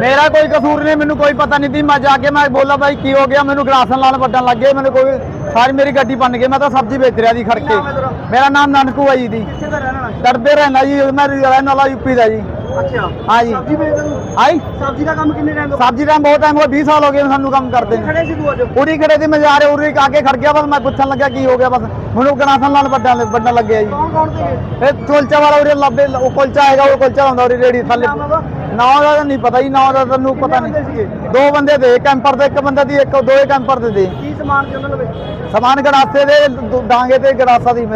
ਮੇਰਾ ਕੋਈ ਕਸੂਰ ਨਹੀਂ ਮੈਨੂੰ ਕੋਈ ਪਤਾ ਨਹੀਂ ਸੀ। ਮੈਂ ਜਾ ਕੇ ਮੈਂ ਬੋਲਾ ਭਾਈ ਕੀ ਹੋ ਗਿਆ? ਮੈਨੂੰ ਗਲਾਸਨ ਲਾਣ ਵੱਡਣ ਲੱਗੇ ਮੈਨੂੰ ਕੋਈ ਸਾਰੀ ਮੇਰੀ ਗੱਡੀ ਬਣ ਗਈ ਮੈਂ ਤਾਂ ਸਬਜ਼ੀ ਵੇਚ ਰਿਹਾ ਜੀ ਖੜ ਕੇ। ਮੇਰਾ ਨਾਮ ਨਾਨਕੂ ਹੈ ਜੀ ਦੀ। ਕਿੱਥੇ ਦਾ ਰਹਿਣ ਵਾਲਾ? ਡਰਦੇ ਰਹਿਣਾ ਜੀ ਮੈਂ ਰਹਿਣ ਵਾਲਾ ਯੂਪੀ ਦਾ ਜੀ। ਅੱਛਾ। ਹਾਂ ਜੀ ਸਬਜ਼ੀ ਵੇਚਦਾ ਤੂੰ ਆਈ ਸਬਜ਼ੀ ਦਾ ਕੰਮ ਕਿੰਨੇ ਟਾਈਮ ਤੋਂ? ਸਬਜ਼ੀ ਦਾ ਬਹੁਤ ਟਾਈਮ ਹੋ 20 ਸਾਲ ਹੋ ਗਏ ਸਾਨੂੰ ਕੰਮ ਕਰਦੇ ਨੂੰ। ਖੜੇ ਸੀ ਤੂੰ ਅੱਜ? ਉਰੀ ਖੜੇ ਸੀ ਮੈਂ ਜਾ ਰਿਹਾ ਉਰੀ ਆ ਕੇ ਖੜ ਗਿਆ ਬਸ ਮੈਂ ਪੁੱਛਣ ਲੱਗਾ ਕੀ ਹੋ ਗਿਆ ਬਸ। ਮੈਨੂੰ ਗਲਾਸਨ ਲਾਣ ਵੱਡਣ ਵੱਡਣ ਲੱਗਿਆ ਜੀ। ਕੌਣ ਕੌਣ ਸੀਗੇ ਇਹ ਕੁਲਚਾ ਵਾਲਾ ਉਰੇ ਲੱਭੇ ਉਹ ਕੁਲਚਾ ਹੈਗਾ ਉਹ ਕੁਲਚਾ ਹੁੰਦਾ ਉਰੇ ਰੇੜੀ ਥੱਲੇ? ਨਾਂ ਦਾ ਤਾਂ ਨਹੀਂ ਪਤਾ ਜੀ ਨਾਂ ਦਾ ਤੈਨੂੰ ਪਤਾ ਨਹੀਂ। ਦੋ ਬੰਦੇ ਦੇ ਕੈਂਪਰ ਦੇ ਇੱਕ ਬੰਦੇ ਦੀ ਇੱਕ ਦੋਏ ਕੈਂਪਰ ਦੇ ਦੇ। ਕੀ ਸਮਾਨ ਸੀ ਉਹਨਾਂ ਲਵੇ ਸਮਾਨ ਗੜਾਸੇ ਦੇ ਡਾਂਗੇ ਤੇ ਗੜਾਸਾ ਦੀ?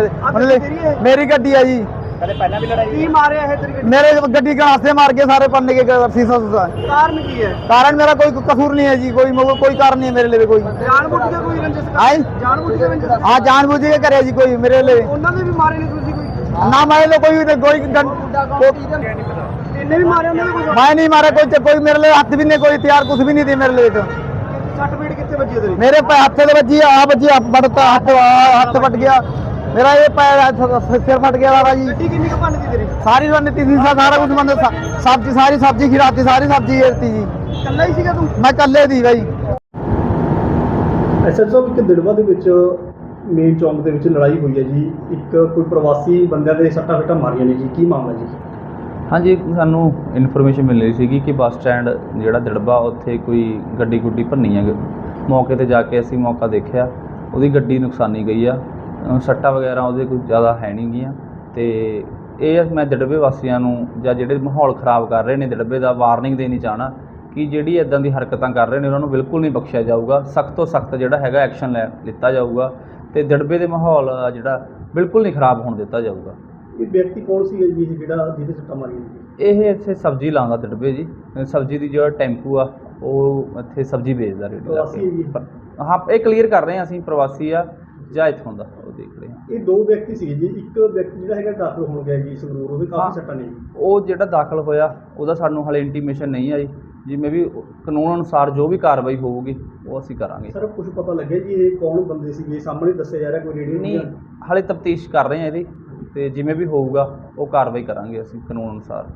ਮੇਰੀ ਗੱਡੀ ਆ ਜੀ। ਕਦੇ ਪਹਿਲਾਂ ਵੀ ਲੜਾਈ ਕੀ ਮਾਰਿਆ ਇਹ ਤੇਰੀ ਗੱਡੀ ਮੇਰੇ ਗੱਡੀ ਗੜਾਸੇ ਮਾਰ ਕੇ ਸਾਰੇ ਪੰਨੇ ਕੇ ਸੀਸਾ ਸੁਸਾ। ਕਾਰਨ ਕੀ ਹੈ? ਕਾਰਨ ਮੇਰਾ ਕੋਈ ਕਸੂਰ ਨਹੀਂ ਹੈ ਜੀ ਕੋਈ ਮੋ- ਕੋਈ ਕਾਰਨ ਨਹੀਂ ਹੈ ਮੇਰੇ ਲਈ ਕੋਈ। ਜਾਣ ਬੁੱਝ ਕੇ ਕੋਈ ਰੰਜਿਸ਼ ਕਰ ਆਏ ਜਾਣ ਬੁੱਝ ਕੇ ਰੰਜਿਸ਼ ਹਾਂ ਜਾਣ ਬੁੱਝ ਕੇ ਕਰਿਆ ਜੀ ਕੋਈ ਮੇਰੇ ਲਈ। ਉਹਨਾਂ ਦੇ ਵੀ ਮਾਰੇ ਨੇ ਤੁਸੀਂ ਕੋਈ? ਨਾ ਮੈਂ ਲੋ ਕੋਈ ਕੋਈ ਗੰ- ਇਹਨੇ ਵੀ ਮਾਰੇ ਉਹਨਾਂ ਦੇ ਕੋਈ ਮੈਂ ਨਹੀਂ ਮਾਰਾ ਕੋਈ ਤੇ ਕੋਈ ਮੇਰੇ ਲਈ ਹੱਥ ਵੀ ਨਹੀਂ ਕੋਈ ਤਿਆਰ ਕੁਝ ਵੀ ਨਹੀਂ ਦੇ ਮੇਰੇ ਲਈ ਤਾਂ। ਸੱਟ ਪੀੜ ਕਿੱਥੇ ਵੱਜੀ ਹੈ ਤੇਰੀ ਮੇਰੇ ਪੈ ਹੱਥੇ ਦੇ ਵੱਜੀ ਆ ਵੱਜੀ ਆ ਵੱਡਤਾ ਹੱਥ ਆਹ ਹੱਥ ਵੱਟ ਗਿਆ। ਮੇਰਾ ਇਹ ਪੈਰ ਸਿਰ ਫਟ ਗਿਆ ਵਾਲਾ ਜੀ। ਗੱਡੀ ਕਿੰਨੀ ਕੁ ਭੰਨ ਗਈ ਤੇਰੀ? ਸਾਰੀ ਰਣਨੀਤੀ ਸੀ ਸਾ- ਸਾਰਾ ਕੁਝ ਬੰਦ ਸਬਜ਼ੀ ਸਾਰੀ ਸਬਜ਼ੀ ਖਿਰਾਤੀ ਸਾਰੀ ਸਬਜ਼ੀ ਏਰਤੀ ਜੀ। ਇਕੱਲਾ ਹੀ ਸੀਗਾ ਤੂੰ? ਮੈਂ ਇਕੱਲੇ ਦੀ ਬਾਈ। ਐਸਐਸਓ ਇੱਕ ਦਿੜਵਾ ਦੇ ਵਿੱਚ ਮੇਨ ਚੌਂਕ ਦੇ ਵਿੱਚ ਲੜਾਈ ਹੋਈ ਹੈ ਜੀ। ਇੱਕ ਕੋਈ ਪ੍ਰਵਾਸੀ ਬੰਦਿਆਂ ਦੇ ਸੱਟਾਂ ਫੇਟਾਂ ਮਾਰੀਆਂ ਨੇ ਜੀ। ਕੀ ਮਾਮਲਾ ਜੀ? ਹਾਂਜੀ ਸਾਨੂੰ ਇਨਫੋਰਮੇਸ਼ਨ ਮਿਲ ਰਹੀ ਸੀਗੀ ਕਿ ਬੱਸ ਸਟੈਂਡ ਜਿਹੜਾ ਦਿੜਬਾ ਉੱਥੇ ਕੋਈ ਗੱਡੀ ਗੁੱਡੀ ਭੰਨੀ ਹੈ। ਮੌਕੇ ਤੇ ਜਾ ਕੇ ਅਸੀਂ ਮੌਕਾ ਦੇਖਿਆ। ਉਹਦੀ ਗੱਡੀ ਨੁਕਸਾਨੀ ਗਈ ਆ। ਸੱਟਾਂ ਵਗੈਰਾ ਉਹਦੇ ਕੋਈ ਜ਼ਿਆਦਾ ਹੈ ਨਹੀਂ ਗੀਆਂ। ਤੇ ਇਹ ਮੈਂ ਦਿੜਬੇ ਵਾਸੀਆਂ ਨੂੰ ਜਾਂ ਜਿਹੜੇ ਮਾਹੌਲ ਖਰਾਬ ਕਰ ਰਹੇ ਨੇ ਦਿੜਬੇ ਦਾ ਵਾਰਨਿੰਗ ਦੇਣੀ ਚਾਹਣਾ ਕਿ ਜਿਹੜੀ ਇਦਾਂ ਦੀ ਹਰਕਤਾਂ ਕਰ ਰਹੇ ਨੇ ਉਹਨਾਂ ਨੂੰ ਬਿਲਕੁਲ ਨਹੀਂ ਬਖਸ਼ਿਆ ਜਾਊਗਾ। ਸਖਤ ਤੋਂ ਸਖਤ ਜਿਹੜਾ ਹੈਗਾ ਐਕਸ਼ਨ ਲੈ ਲਿੱਤਾ ਜਾਊਗਾ ਤੇ ਦਿੜਬੇ ਦੇ ਮਾਹੌਲ ਜਿਹੜਾ ਬਿਲਕੁਲ ਨਹੀਂ ਖਰਾਬ ਹੋਣ ਦਿੱਤਾ ਜਾਊਗਾ। ਇਹ ਵਿਅਕਤੀ ਕੌਣ ਸੀ ਜੀ ਜਿਹੜਾ ਜਿਹਦੇ ਸੱਟਾਂ ਮਾਰੀਆਂ ਇਹ ਇੱਥੇ ਸਬਜ਼ੀ ਲਾਉਂਦਾ ਦਿੜਬੇ ਜੀ। ਸਬਜ਼ੀ ਦੀ ਜਿਹੜਾ ਟੈਂਪੂ ਆ ਉਹ ਇੱਥੇ ਸਬਜ਼ੀ ਵੇਚਦਾ ਰੇੜੀ ਲਾ ਪ੍ਰਵਾਸੀ ਹੈ ਕੇ ਜੀ? ਪਰ- ਹਾਂ ਇਹ ਕਲੀਅਰ ਕਰ ਰਹੇ ਹਾਂ ਅਸੀਂ ਪ੍ਰਵਾਸੀ ਆ। ਜਾਂ ਇੱਥੋਂ ਦਾ ਉਹ ਦੇਖ ਰਹੇ ਹਾਂ। ਇਹ ਦੋ ਵਿਅਕਤੀ ਸੀ ਜੀ ਇੱਕ ਵਿਅਕਤੀ ਜਿਹੜਾ ਹੈਗਾ ਦਾਖਲ ਹੋਣ ਗਿਆ ਜੀ ਸੰਗਰੂਰ ਉਹਦੇ ਹਾਂ। ਕਾਫੀ ਸੱਟਾਂ ਨੇ ਜੀ। ਉਹ ਜਿਹੜਾ ਦਾਖਲ ਹੋਇਆ ਉਹਦਾ ਸਾਨੂੰ ਹਲੇ ਇੰਟੀਮੇਸ਼ਨ ਨਹੀਂ ਆਈ। ਜਿਵੇਂ ਵੀ ਕਾਨੂੰਨ ਅਨੁਸਾਰ ਜੋ ਵੀ ਕਾਰਵਾਈ ਹੋਊਗੀ ਉਹ ਅਸੀਂ ਕਰਾਂਗੇ। ਸਰ ਕੁਝ ਪਤਾ ਲੱਗਿਆ ਜੀ ਇਹ ਕੌਣ ਬੰਦੇ ਸੀ ਇਹ ਸਾਹਮਣੇ ਦੱਸਿਆ ਜਾ ਰਿਹਾ ਕੋਈ ਰੇਡੀਓ ਨਹੀਂ ਹਲੇ ਤਫਤੀਸ਼ ਕਰ ਰਹੇ ਹਾਂ ਇਹਦੀ। ਤੇ ਜਿਵੇਂ ਵੀ ਹੋਊਗਾ ਉਹ ਕਾਰਵਾਈ ਕਰਾਂਗੇ ਅਸੀਂ ਕਾਨੂੰਨ ਅਨੁਸਾਰ।